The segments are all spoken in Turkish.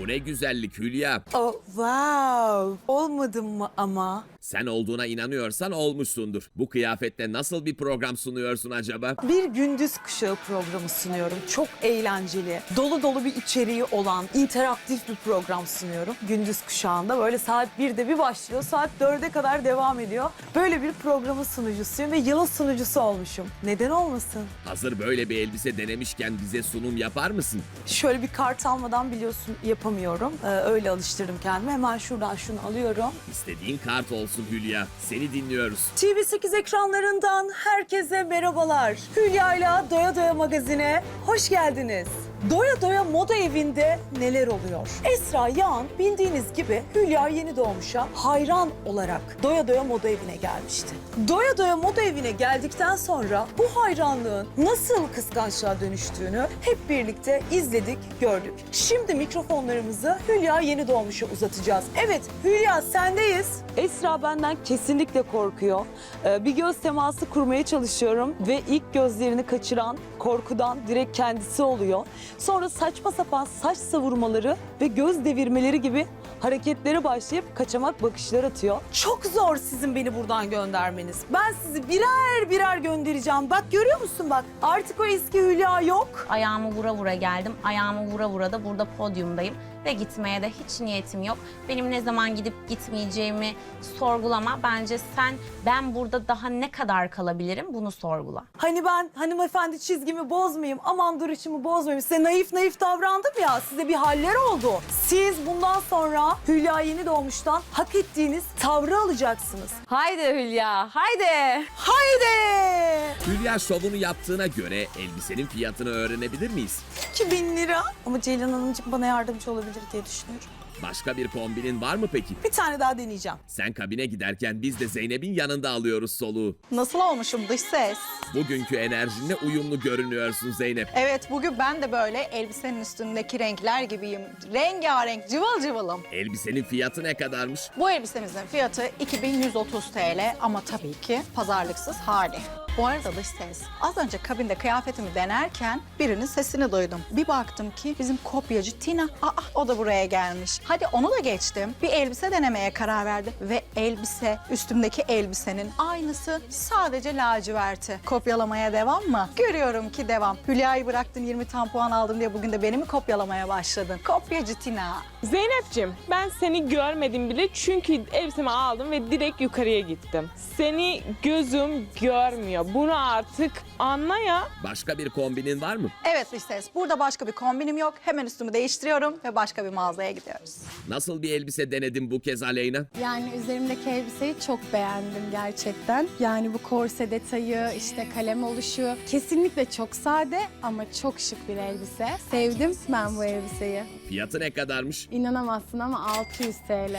Bu ne güzellik Hülya. Oh, wow. Olmadım mı ama? Sen olduğuna inanıyorsan olmuşsundur. Bu kıyafetle nasıl bir program sunuyorsun acaba? Bir gündüz kuşağı programı sunuyorum. Çok eğlenceli, dolu dolu bir içeriği olan, interaktif bir program sunuyorum. Gündüz kuşağında böyle saat 1'de bir başlıyor, saat 4'e kadar devam ediyor. Böyle bir programın sunucusuyum ve yılın sunucusu olmuşum. Neden olmasın? Hazır böyle bir elbise denemişken bize sunum yapar mısın? Şöyle bir kart almadan biliyorsun yapamıyorum. Ee, öyle alıştırdım kendimi. Hemen şuradan şunu alıyorum. İstediğin kart olsun Hülya. Seni dinliyoruz. TV8 ekranlarından herkese merhabalar. Hülya ile Doya Doya magazine hoş geldiniz. Doya Doya moda evinde neler oluyor? Esra Yağan bildiğiniz gibi Hülya Yeni Doğmuş'a hayran olarak Doya Doya moda evine gelmişti. Doya Doya moda evine geldikten sonra bu hayranlığın nasıl kıskançlığa dönüştüğünü hep birlikte izledik, gördük. Şimdi mikrofonlarımızı Hülya Yeni Doğmuş'a uzatacağız. Evet Hülya sendeyiz. Esra benden kesinlikle korkuyor. Ee, bir göz teması kurmaya çalışıyorum ve ilk gözlerini kaçıran korkudan direkt kendisi oluyor. Sonra saçma sapan saç savurmaları ve göz devirmeleri gibi hareketlere başlayıp kaçamak bakışlar atıyor. Çok zor sizin beni buradan göndermeniz. Ben sizi birer birer göndereceğim. Bak görüyor musun bak artık o eski Hülya yok. Ayağımı vura vura geldim. Ayağımı vura vura da burada podyumdayım. Ve gitmeye de hiç niyetim yok. Benim ne zaman gidip gitmeyeceğimi sorgulama. Bence sen ben burada daha ne kadar kalabilirim bunu sorgula. Hani ben hanımefendi çizgimi bozmayayım, aman duruşumu bozmayayım. Size naif naif davrandım ya, size bir haller oldu. Siz bundan sonra Hülya Yeni Doğmuş'tan hak ettiğiniz tavrı alacaksınız. Haydi Hülya, haydi. Haydi! Hülya şovunu yaptığına göre elbisenin fiyatını öğrenebilir miyiz? 2000 lira. Ama Ceylan Hanımcık bana yardımcı olabilir diye düşünüyorum. Başka bir kombinin var mı peki? Bir tane daha deneyeceğim. Sen kabine giderken biz de Zeynep'in yanında alıyoruz soluğu. Nasıl olmuşum dış ses? Bugünkü enerjinle uyumlu görünüyorsun Zeynep. Evet bugün ben de böyle elbisenin üstündeki renkler gibiyim. Rengarenk cıvıl cıvılım. Elbisenin fiyatı ne kadarmış? Bu elbisemizin fiyatı 2130 TL ama tabii ki pazarlıksız hali. Bu arada dış ses. Az önce kabinde kıyafetimi denerken birinin sesini duydum. Bir baktım ki bizim kopyacı Tina. Aa o da buraya gelmiş. Hadi onu da geçtim. Bir elbise denemeye karar verdim. Ve elbise üstümdeki elbisenin aynısı sadece laciverti. Kopyalamaya devam mı? Görüyorum ki devam. Hülya'yı bıraktın 20 tam puan aldım diye bugün de beni mi kopyalamaya başladın? Kopyacı Tina. Zeynep'ciğim ben seni görmedim bile çünkü elbisemi aldım ve direkt yukarıya gittim. Seni gözüm görmüyor. Bunu artık anla ya. Başka bir kombinin var mı? Evet dış ses. Burada başka bir kombinim yok. Hemen üstümü değiştiriyorum ve başka bir mağazaya gidiyoruz. Nasıl bir elbise denedin bu kez Aleyna? Yani üzerimdeki elbiseyi çok beğendim gerçekten. Yani bu korse detayı, işte kalem oluşu kesinlikle çok sade ama çok şık bir elbise. Sevdim ben bu elbiseyi. Fiyatı ne kadarmış? İnanamazsın ama 600 TL.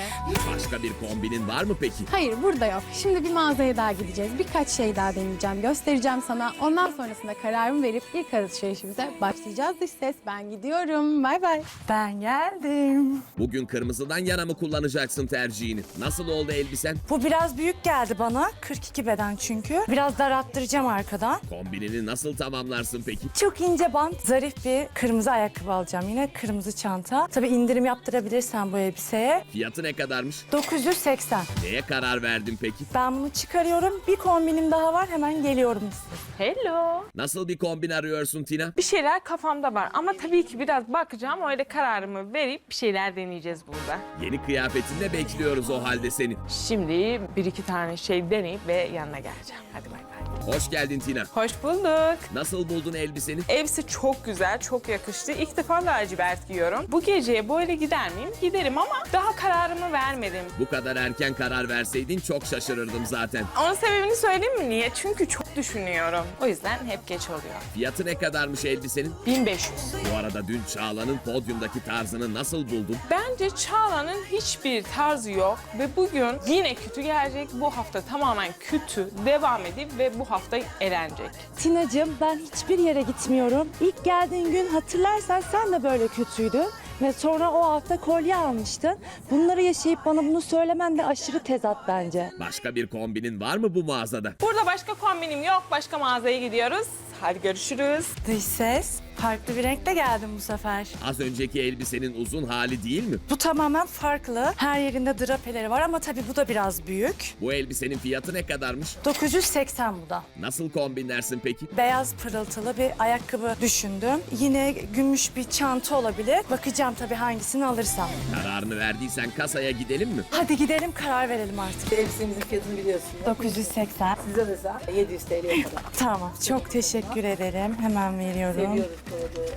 Başka bir kombinin var mı peki? Hayır burada yok. Şimdi bir mağazaya daha gideceğiz. Birkaç şey daha deneyeceğim, göstereceğim sana. Ondan sonrasında kararımı verip ilk alışverişimize başlayacağız. Dış ses ben gidiyorum. Bay bay. Ben geldim. Bugün kırmızıdan yana mı kullanacaksın tercihini? Nasıl oldu elbisen? Bu biraz büyük geldi bana. 42 beden çünkü. Biraz daralttıracağım arkadan. Kombinini nasıl tamamlarsın peki? Çok ince bant, zarif bir kırmızı ayakkabı alacağım. Yine kırmızı çanta. Tabii indirim yaptırabilirsen bu elbiseye. Fiyatı ne kadarmış? 980. Neye karar verdin peki? Ben bunu çıkarıyorum. Bir kombinim daha var. Hemen geliyorum size. Hello. Nasıl bir kombin arıyorsun Tina? Bir şeyler kafamda var ama tabii ki biraz bakacağım öyle kararımı verip bir şeyler deneyeceğiz burada. Yeni kıyafetinde bekliyoruz o halde seni. Şimdi bir iki tane şey deneyip ve yanına geleceğim. Hadi bay bay. Hoş geldin Tina. Hoş bulduk. Nasıl buldun elbiseni? Elbise çok güzel, çok yakıştı. İlk defa lacivert giyiyorum. Bu geceye böyle gider miyim? Giderim ama daha kararımı vermedim. Bu kadar erken karar verseydin çok şaşırırdım zaten. Onun sebebini söyleyeyim mi? Niye? Çünkü çok düşünüyorum. O yüzden hep geç oluyor. Fiyatı ne kadarmış elbisenin? 1500. Bu arada dün Çağla'nın podyumdaki tarzını nasıl buldun? Bence Çağla'nın hiçbir tarzı yok ve bugün yine kötü gelecek. Bu hafta tamamen kötü devam edip ve bu hafta elenecek. Tina'cığım ben hiçbir yere gitmiyorum. İlk geldiğin gün hatırlarsan sen de böyle kötüydün. Ve sonra o hafta kolye almıştın. Bunları yaşayıp bana bunu söylemen de aşırı tezat bence. Başka bir kombinin var mı bu mağazada? Burada başka kombinim yok. Başka mağazaya gidiyoruz. Hadi görüşürüz. Dış ses. Farklı bir renkte geldim bu sefer. Az önceki elbisenin uzun hali değil mi? Bu tamamen farklı. Her yerinde drapeleri var ama tabii bu da biraz büyük. Bu elbisenin fiyatı ne kadarmış? 980 bu da. Nasıl kombinlersin peki? Beyaz pırıltılı bir ayakkabı düşündüm. Yine gümüş bir çanta olabilir. Bakacağım tabii hangisini alırsam. Kararını verdiysen kasaya gidelim mi? Hadi gidelim karar verelim artık. Elbisemizin fiyatını biliyorsunuz. 980. Size özel 700 TL'ye kadar. Tamam. Çok teşekkür ederim. Hemen veriyorum. Seviyoruz ve.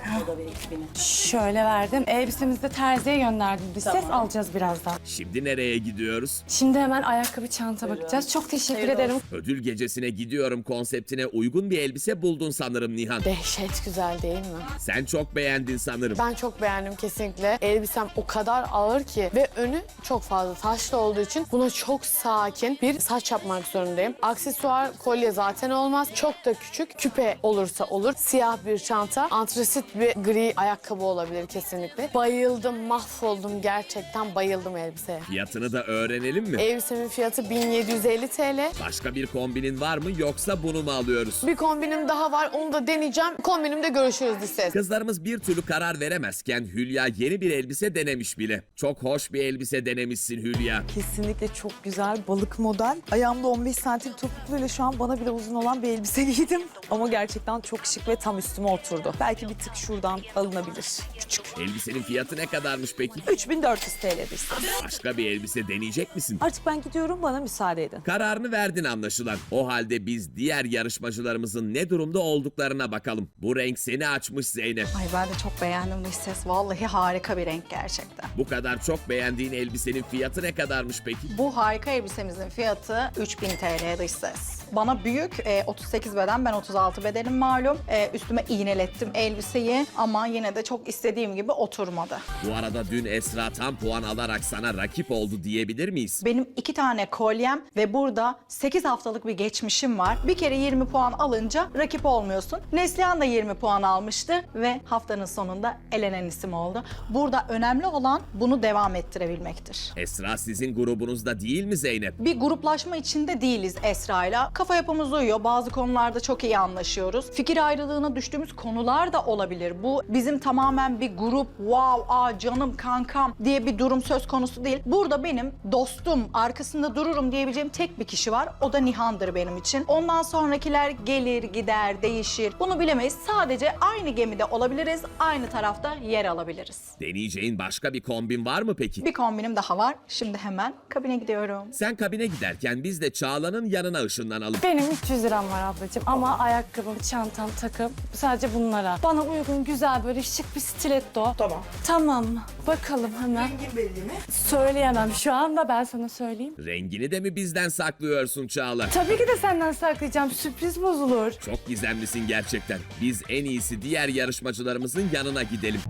Şöyle verdim. Elbisemizi de terziye gönderdim. Biz ses alacağız birazdan. Şimdi nereye gidiyoruz? Şimdi hemen ayakkabı çanta bakacağız. Çok teşekkür ederim. Ödül gecesine gidiyorum konseptine uygun bir elbise buldun sanırım Nihan. Dehşet güzel değil mi? Sen çok beğendin sanırım. Ben çok beğendim kesinlikle. Elbisem o kadar ağır ki ve önü çok fazla taşlı olduğu için buna çok sakin bir saç yapmak zorundayım. Aksesuar, kolye zaten olmaz. Çok da küçük. Küpe olursa olur. Siyah bir çanta, antrasit bir gri ayakkabı olabilir kesinlikle. Bayıldım, mahvoldum. Gerçekten bayıldım elbiseye. Fiyatını da öğrenelim mi? Elbisemin fiyatı 1750 TL. Başka bir kombinin var mı yoksa bunu mu alıyoruz? Bir kombinim daha var. Onu da deneyeceğim. Kombinimde görüşürüz listesi. Kızlarımız bir türlü karar veremezken Hülya yeni bir elbise denemiş bile. Çok hoş bir elbise denemişsin Hülya. Kesinlikle çok güzel balık model. Ayağımda 15 santim topukluyla şu an bana bile uzun olan bir elbise giydim. Ama gerçekten çok şık ve tam üstüme oturdu. Belki bir tık şuradan alınabilir. Küçük. Elbisenin fiyatı ne kadarmış peki? 3400 TL'dir. Başka bir elbise deneyecek misin? Artık ben gidiyorum bana müsaade edin. Kararını verdin anlaşılan. O halde biz diğer yarışmacılarımızın ne durumda olduklarına bakalım. Bu renk seni açmış Zeynep. Ay ben de çok beğendim dış ses. Vallahi harika bir renk gerçekten. Bu kadar çok beğendiğin elbisenin fiyatı ne kadarmış peki? Bu harika elbisemizin fiyatı 3000 TL dış ses. Bana büyük e, 38 beden ben 36 bedenim malum. E, üstüme iğnelettim elbiseyi ama yine de çok istediğim gibi oturmadı. Bu arada dün Esra tam puan alarak sana rakip oldu diyebilir miyiz? Benim iki tane kolyem ve burada 8 haftalık bir geçmişim var. Bir kere 20 puan alınca rakip olmuyorsun. Neslihan da 20 puan almıştı ve haftanın sonunda elenen isim oldu. Burada önemli olan bunu devam ettirebilmektir. Esra sizin grubunuzda değil mi Zeynep? Bir gruplaşma içinde değiliz Esra'yla. Kafa yapımız uyuyor. Bazı konularda çok iyi anlaşıyoruz. Fikir ayrılığına düştüğümüz konular da olabilir. Bu bizim tamamen bir grup, wow, aa canım, kankam diye bir durum söz konusu değil. Burada benim dostum, arkasında dururum diyebileceğim tek bir kişi var. O da Nihan'dır benim için. Ondan sonrakiler gelir, gider, değişir. Bunu bilemeyiz. Sadece aynı gemide olabiliriz, aynı tarafta yer alabiliriz. Deneyeceğin başka bir kombin var mı peki? Bir kombinim daha var. Şimdi hemen kabine gidiyorum. Sen kabine giderken biz de Çağla'nın yanına ışınlanalım. Benim 300 liram var ablacığım ama ayakkabım, çantam, takım sadece bunlara. Bana uygun güzel böyle şık bir stiletto. Tamam. Tamam mı? Bakalım hemen. Rengin belli mi? Söyleyemem şu anda ben sana söyleyeyim. Rengini de mi bizden saklıyorsun Çağla? Tabii ki de senden saklayacağım. Sürpriz bozulur. Çok gizemlisin gerçekten. Biz en iyisi diğer yarışmacılarımızın yanına gidelim.